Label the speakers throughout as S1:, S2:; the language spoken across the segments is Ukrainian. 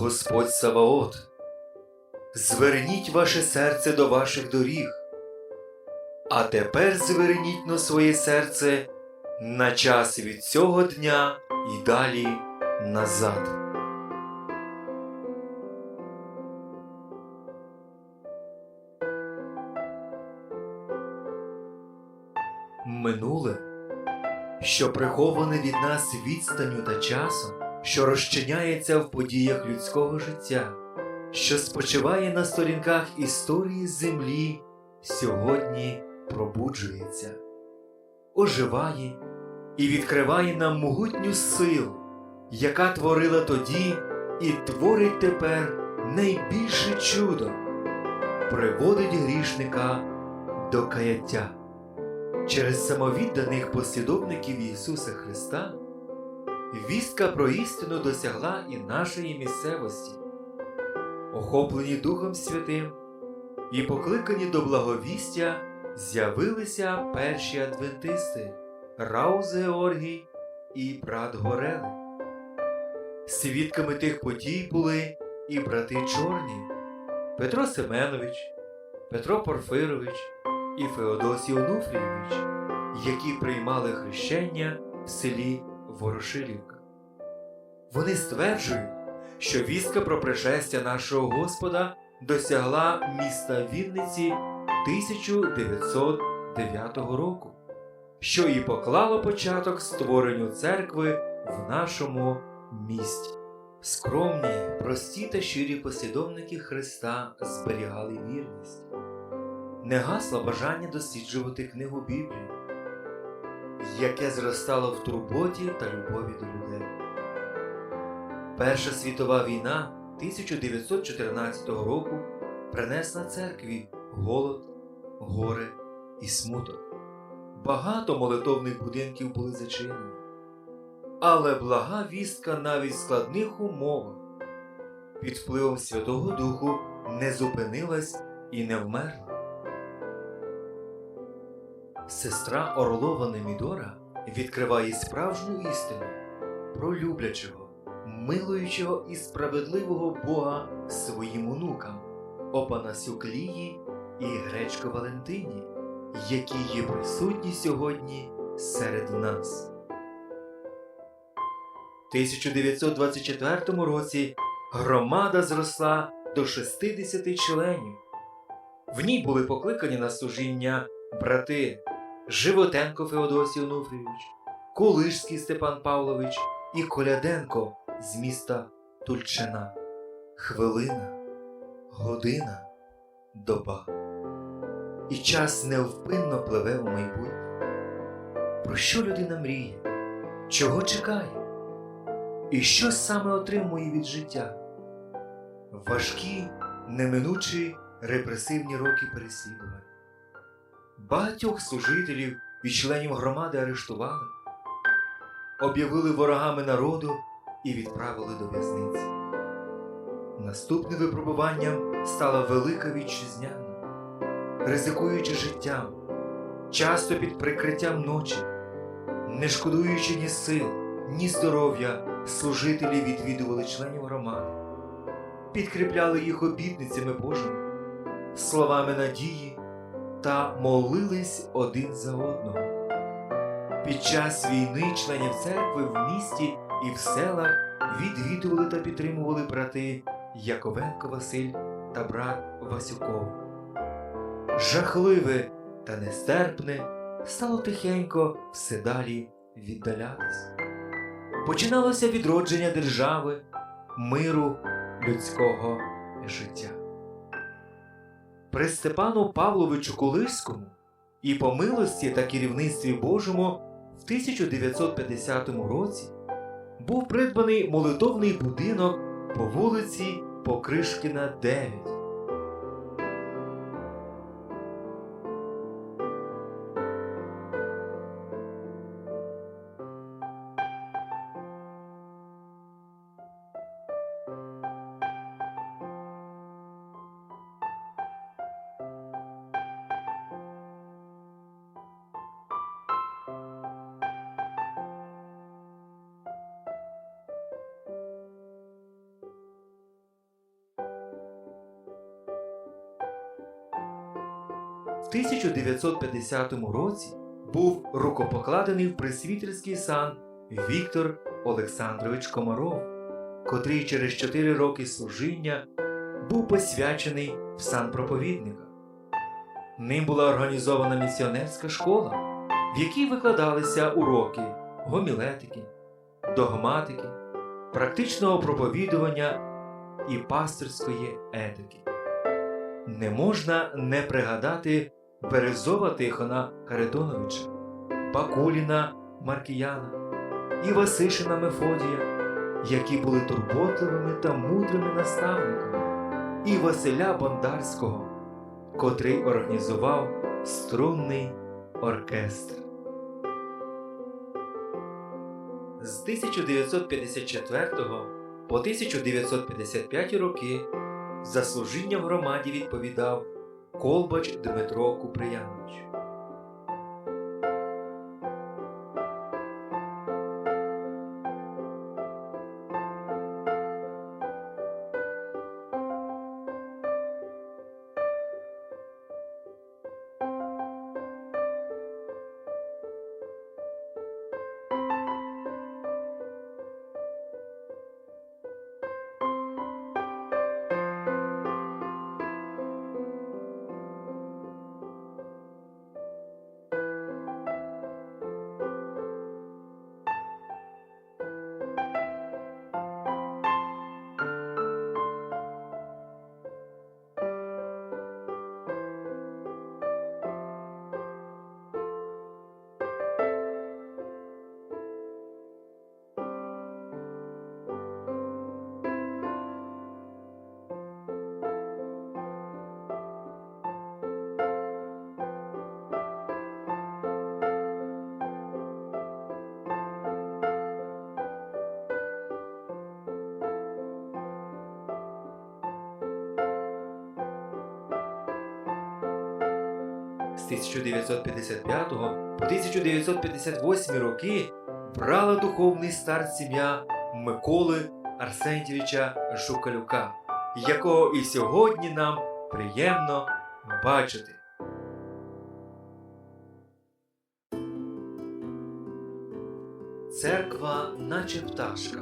S1: Господь Саваот. Зверніть ваше серце до ваших доріг, а тепер зверніть на своє серце на час від цього дня і далі назад. Минуле, що приховане від нас відстанню та часом, що розчиняється в подіях людського життя, що спочиває на сторінках історії землі, сьогодні пробуджується, оживає і відкриває нам могутню силу, яка творила тоді і творить тепер найбільше чудо, приводить грішника до каяття. Через самовідданих послідовників Ісуса Христа вістка про істину досягла і нашої місцевості, охоплені Духом Святим і покликані до благовістя з'явилися перші адвентисти Рауз Георгій і брат Горели. Свідками тих подій були і брати Чорні, Петро Семенович, Петро Порфирович і Феодосій Онуфрійович, які приймали хрещення в селі Ворошилівка. Вони стверджують, що вістка про пришестя нашого Господа досягла міста Вінниці 1909 року, що і поклало початок створенню церкви в нашому місті. Скромні, прості та щирі послідовники Христа зберігали вірність не гасло бажання досліджувати книгу Біблії, яке зростало в турботі та любові до людей. Перша світова війна 1914 року принесла церкві голод, горе і смуток. Багато молитовних будинків були зачинені, але блага вістка навіть в складних умовах під впливом Святого Духу не зупинилась і не вмерла. Сестра Орлова Немідора відкриває справжню істину про люблячого, милуючого і справедливого Бога своїм онукам, Опанасю Клії і Гречко Валентині, які є присутні сьогодні серед нас. В 1924 році громада зросла до 60 членів. В ній були покликані на служіння брати Животенко Феодосій Онуфрійович, Кулишський Степан Павлович і Коляденко з міста Тульчина. Хвилина, година, доба. І час невпинно пливе у майбутнє. Про що людина мріє? Чого чекає? І що саме отримує від життя? Важкі, неминучі репресивні роки переслідування. Багатьох служителів і членів громади арештували, об'явили ворогами народу і відправили до в'язниці. Наступним випробуванням стала велика вітчизняна, ризикуючи життям, часто під прикриттям ночі, не шкодуючи ні сил, ні здоров'я, служителі відвідували членів громади, підкріпляли їх обітницями Божими, словами надії та молились один за одного. Під час війни членів церкви в місті і в селах відвідували та підтримували брати Яковенко Василь та брат Васюков. Жахливе та нестерпне стало тихенько все далі віддалятись. Починалося відродження держави, миру людського життя. При Степану Павловичу Кулиському і по милості та керівництві Божому в 1950 році був придбаний молитовний будинок по вулиці Покришкіна, 9. 1950 році був рукопокладений в присвітерський сан Віктор Олександрович Комаров, котрий через 4 роки служіння був посвячений в сан проповідника. Ним була організована місіонерська школа, в якій викладалися уроки гомілетики, догматики, практичного проповідування і пастирської етики. Не можна не пригадати Березова Тихона Каридоновича, Бакуліна Маркіяна і Васишина Мефодія, які були турботливими та мудрими наставниками, і Василя Бондарського, котрий організував струнний оркестр. З 1954 по 1955 роки за служіння в громаді відповідав Колбач Дмитро Куприянович. 1955 по 1958 роки брала духовний старт сім'я Миколи Арсентьєвича Жукалюка, якого і сьогодні нам приємно бачити. Церква, наче пташка,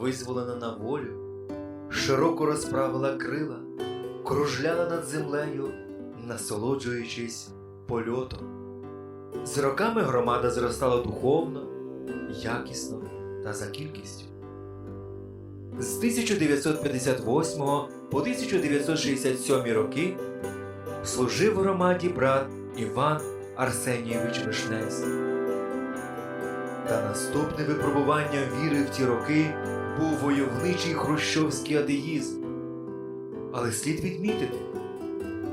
S1: визволена на волю, широко розправила крила, кружляла над землею, насолоджуючись польотом. З роками громада зростала духовно, якісно та за кількістю. З 1958 по 1967 роки служив в громаді брат Іван Арсенійович Вишневський. Та наступне випробування віри в ті роки був войовничий хрущовський атеїзм. Але слід відмітити,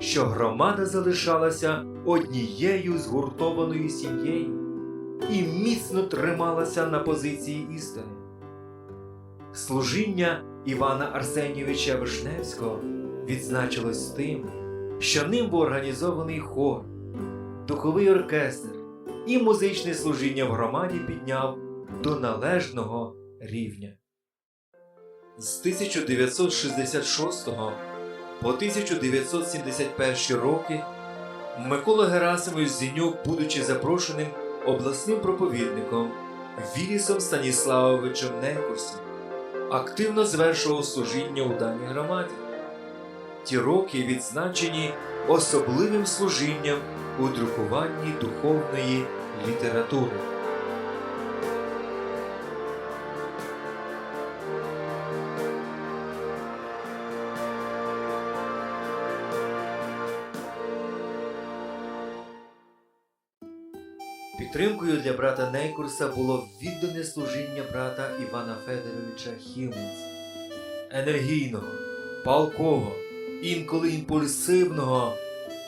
S1: що громада залишалася однією згуртованою сім'єю і міцно трималася на позиції істини. Служіння Івана Арсенійовича Вишневського відзначилось тим, що ним був організований хор, духовий оркестр і музичне служіння в громаді підняв до належного рівня. З 1966 по 1971 роки Микола Герасимович Зінюк, будучи запрошеним обласним проповідником Вілісом Станіславовичем Некурсом, активно звершував служіння у даній громаді. Ті роки відзначені особливим служінням у друкуванні духовної літератури. Підтримкою для брата Нейкурса було віддане служіння брата Івана Федоровича Хімниць, енергійного, палкого, інколи імпульсивного,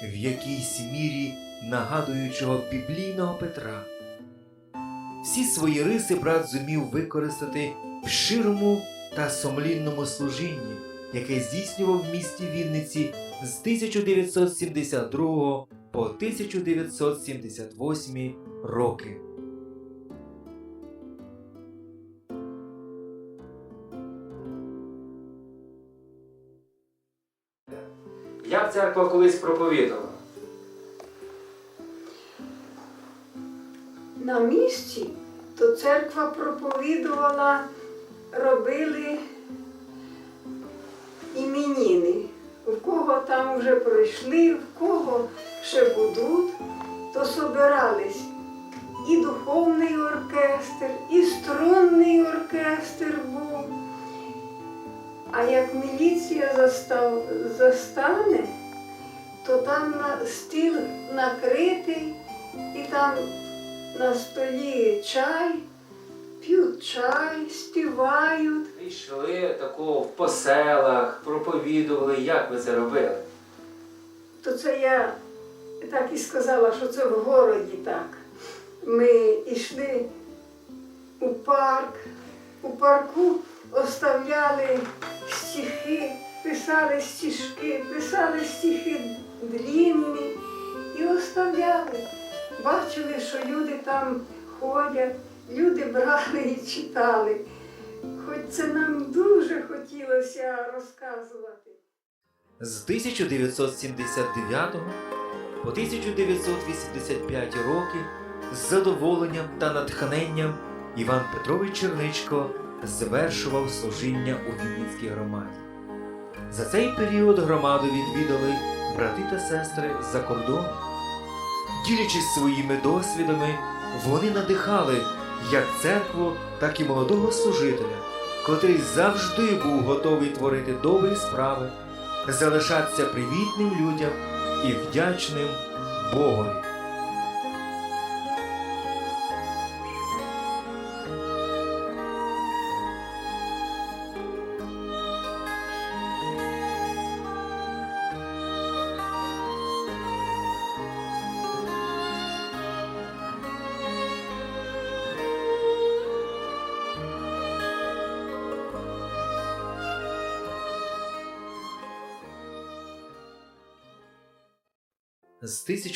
S1: в якійсь мірі нагадуючого біблійного Петра. Всі свої риси брат зумів використати в широму та сумлінному служінні, яке здійснював в місті Вінниці з 1972 по 1978 роки. Як церква колись проповідувала?
S2: На місці то церква проповідувала, робили іменіни. В кого там вже пройшли, в кого ще будуть, то собирались і духовний оркестр, і струнний оркестр був. А як міліція застав, застане, то там на стіл накритий, і там на столі чай, п'ють чай, співають.
S1: Йшли такого по селах, проповідували, як ви це робили?
S2: То це я так і сказала, що це в городі так. Ми йшли у парк, у парку оставляли стихи, писали стишки, писали стихи длінні і оставляли. Бачили, що люди там ходять, люди брали і читали. Хоч це нам дуже хотілося розказувати.
S1: З 1979 по 1985 роки з задоволенням та натхненням Іван Петрович Черничко завершував служіння у Вінницькій громаді. За цей період громаду відвідали брати та сестри з-за кордону. Ділячись своїми досвідами, вони надихали як церкву, так і молодого служителя, котрий завжди був готовий творити добрі справи залишатися привітним людям і вдячним Богові.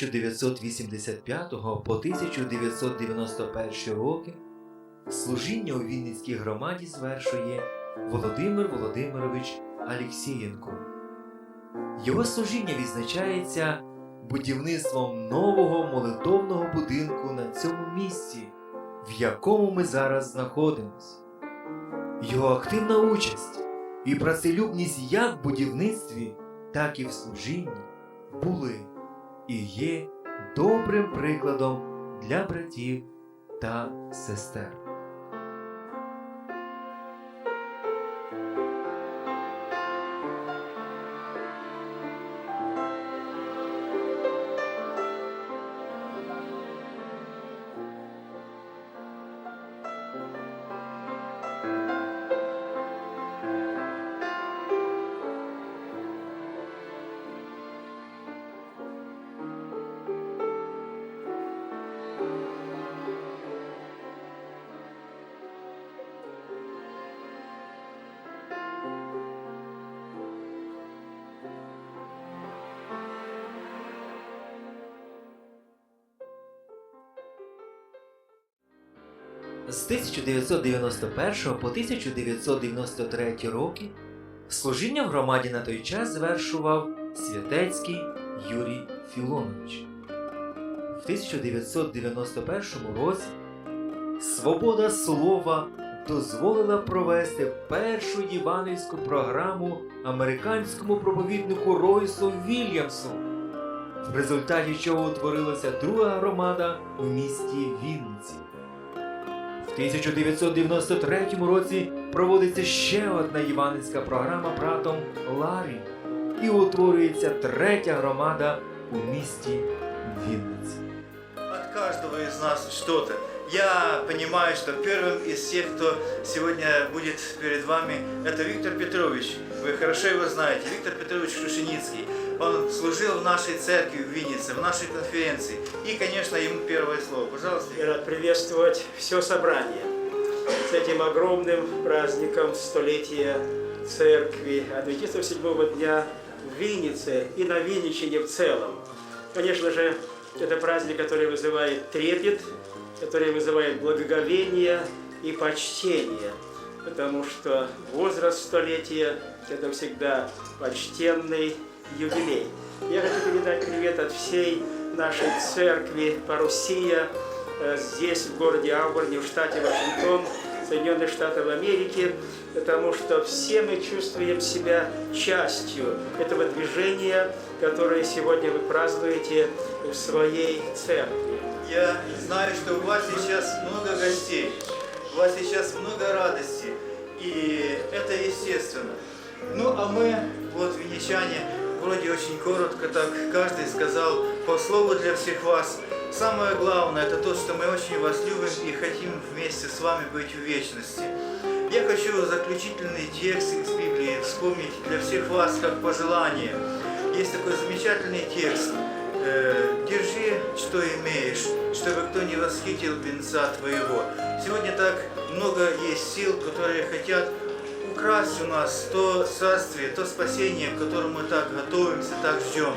S1: 1985 по 1991 роки служіння у Вінницькій громаді звершує Володимир Володимирович Алєксєєнко. Його служіння відзначається будівництвом нового молитовного будинку на цьому місці, в якому ми зараз знаходимося. Його активна участь і працелюбність як в будівництві, так і в служінні були і є добрим прикладом для братів та сестер. З 1991 по 1993 роки служіння в громаді на той час звершував Святецький Юрій Філонович. В 1991 році свобода слова дозволила провести першу євангельську програму американському проповіднику Ройсу Вільямсу, в результаті чого утворилася друга громада в місті Вінниці. В 1993 році проводиться ще одна євангельська програма братом Ларі і утворюється третя громада у місті Вінниці.
S3: От каждого из нас что-то. Я понимаю, что первым из всех, кто сегодня будет перед вами, это Виктор Петрович. Вы хорошо его знаете. Виктор Петрович Крушеницкий. Он служил в нашей церкви в Виннице, в нашей конференции. И, конечно, ему первое слово. Пожалуйста.
S4: И рад приветствовать все собрание с этим огромным праздником столетия церкви адвентистов седьмого дня в Виннице и на Винничине в целом. Конечно же, это праздник, который вызывает трепет, который вызывает благоговение и почтение, потому что возраст столетия – это всегда почтенный юбилей. Я хочу передать привет от всей нашей церкви Парусия э, здесь, в городе Ауборне, в штате Вашингтон, Соединенных Штатов Америки, потому что все мы чувствуем себя частью этого движения, которое сегодня вы празднуете в своей церкви.
S3: Я знаю, что у вас сейчас много гостей, у вас сейчас много радости, и это естественно. Ну, а мы, вот, венечане, вроде очень коротко так, каждый сказал по слову для всех вас. Самое главное, это то, что мы очень вас любим и хотим вместе с вами быть в вечности. Я хочу заключительный текст из Библии вспомнить для всех вас как пожелание. Есть такой замечательный текст. Э, Держи, что имеешь, чтобы кто не восхитил венца твоего. Сегодня так много есть сил, которые хотят украсть у нас то царствие, то спасение, к которому мы так готовимся, так ждем.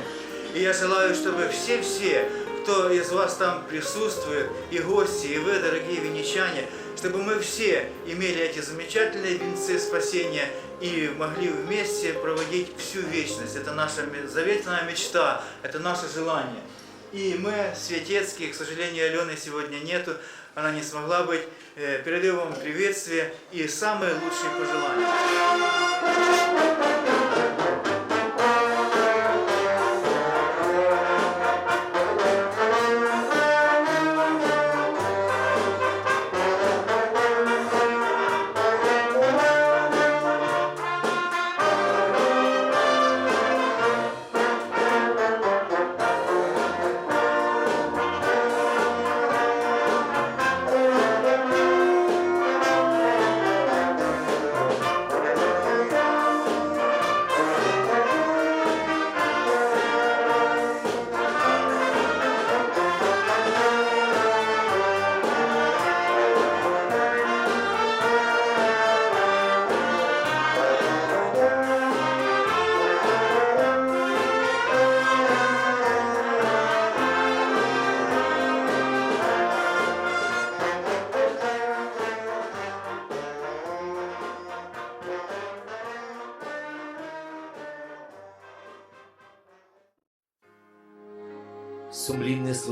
S3: И я желаю, чтобы все-все, кто из вас там присутствует, и гости, и вы, дорогие венечане, чтобы мы все имели эти замечательные венцы спасения и могли вместе проводить всю вечность. Это наша заветная мечта, это наше желание. И мы, Светецкие, к сожалению, Алены сегодня нету, она не смогла быть. Э, Передаю вам приветствие и самые лучшие пожелания.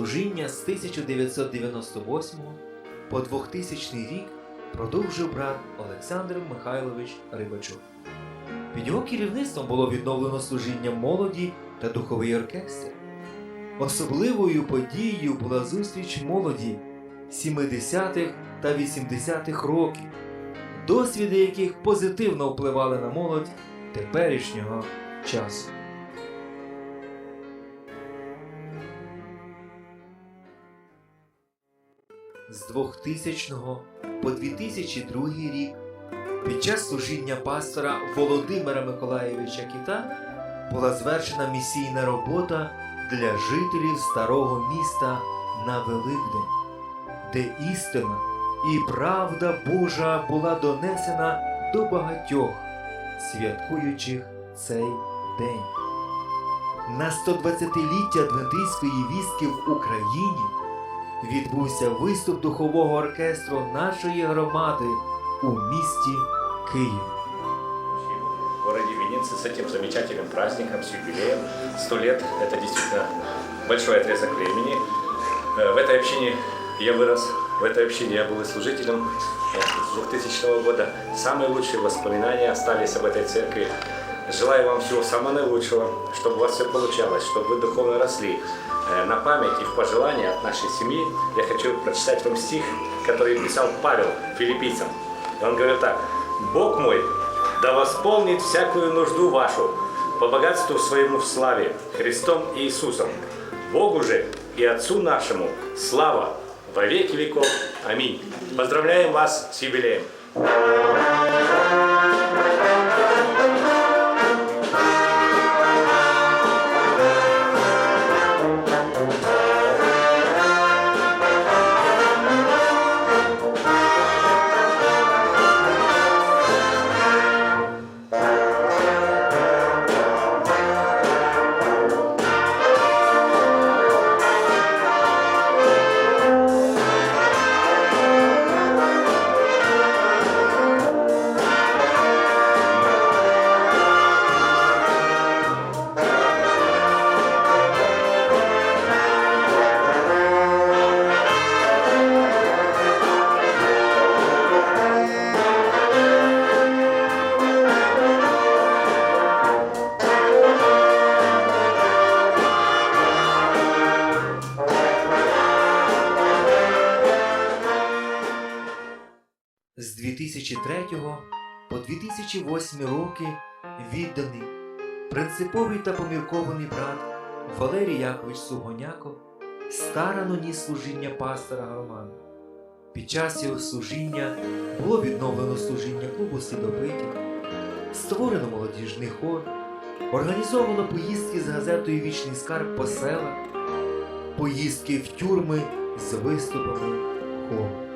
S1: Служіння з 1998 по 2000 рік продовжив брат Олександр Михайлович Рибачук. Під його керівництвом було відновлено служіння молоді та духовий оркестр. Особливою подією була зустріч молоді 70-х та 80-х років, досвіди яких позитивно впливали на молодь теперішнього часу. З 2000 по 2002 рік під час служіння пастора Володимира Миколаєвича Кіта була звершена місійна робота для жителів старого міста на Великдень, де істина і правда Божа була донесена до багатьох, святкуючих цей день. На 120-ліття Адвентистської вістки в Україні відбувся виступ духового оркестру нашої громади у місті Київ.
S5: в городе Венеции с этим замечательным праздником, с юбилеем. Сто лет – это действительно большой отрезок времени. Э, В этой общине я вырос, в этой общине я был и служителем э, с 2000 года. Самые лучшие воспоминания остались об этой церкви. Желаю вам всего самого наилучшего, чтобы у вас все получалось, чтобы вы духовно росли. Э, На память и в пожелание от нашей семьи я хочу прочитать вам стих, который писал Павел филиппийцам. И Он говорит так. «Бог мой да восполнит всякую нужду вашу по богатству своему в славе Христом Иисусом. Богу же и Отцу нашему слава во веки веков. Аминь. Поздравляем вас с юбилеем.
S1: 2003 по 2008 роки відданий, принциповий та поміркований брат Валерій Якович Сугоняко старано ніс служіння пастора громади. Під час його служіння було відновлено служіння клубу Слідопитів, створено молодіжний хор, організовано поїздки з газетою Вічний скарб по селах, поїздки в тюрми з виступами хору.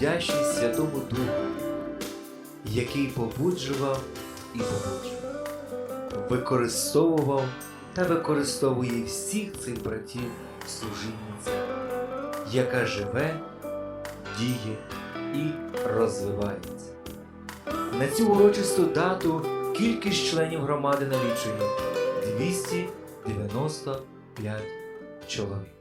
S1: Безмірно Святому Духу, який побуджував і побуджував, використовував та використовує всіх цих братів в яка живе, діє і розвивається. На цю урочисту дату кількість членів громади налічує 295 чоловік.